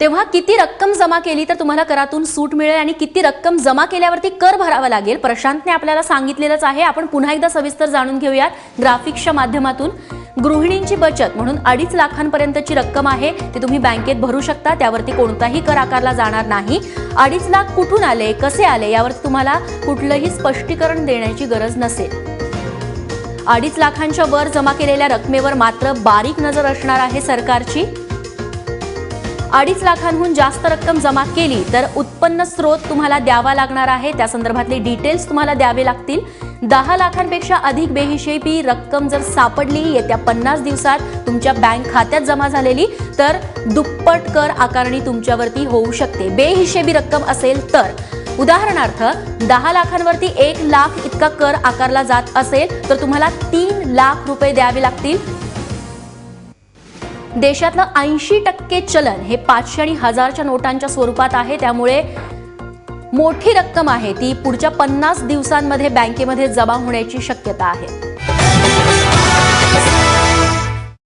तेव्हा किती रक्कम जमा केली तर तुम्हाला करातून सूट मिळेल आणि किती रक्कम जमा केल्यावरती कर भरावा लागेल? प्रशांतने आपल्याला सांगितलेलंच आहे. आपण पुन्हा एकदा सविस्तर जाणून घेऊयात. ग्राफिक्सच्या माध्यमातून गृहिणींची बचत म्हणून अडीच लाखांपर्यंतची रक्कम आहे. ती तुम्ही बँकेत भरू शकता. त्यावरती कोणताही कर आकारला जाणार नाही. अडीच लाख कुठून आले? कसे आले? यावर तुम्हाला कुठलंही स्पष्टीकरण देण्याची गरज नसेल. अडीच लाखांच्या वर जमा केलेल्या रकमेवर मात्र बारीक नजर असणार आहे सरकारची. अडीच लाखांहून जास्त रक्कम जमा केली तर उत्पन्न स्रोत तुम्हाला द्यावा लागणार आहे. त्या संदर्भातले डिटेल्स तुम्हाला द्यावे लागतील. दहा लाखांपेक्षा अधिक बेहिशेबी रक्कम जर सापडली येत्या पन्नास दिवसात तुमच्या बँक खात्यात जमा झालेली तर दुप्पट कर आकारणी तुमच्यावरती होऊ शकते. बेहिशेबी रक्कम असेल तर. उदाहरणार्थ दहा लाखांवरती एक लाख इतका कर आकारला जात असेल तर तुम्हाला तीन लाख रुपये द्यावे लागतील. देशातलं ऐंशी टक्के चलन हे पाचशे आणि हजारच्या नोटांच्या स्वरूपात आहे. त्यामुळे मोठी रक्कम आहे. ती पुढच्या पन्नास दिवसांमध्ये बँकेमध्ये जमा होण्याची शक्यता आहे.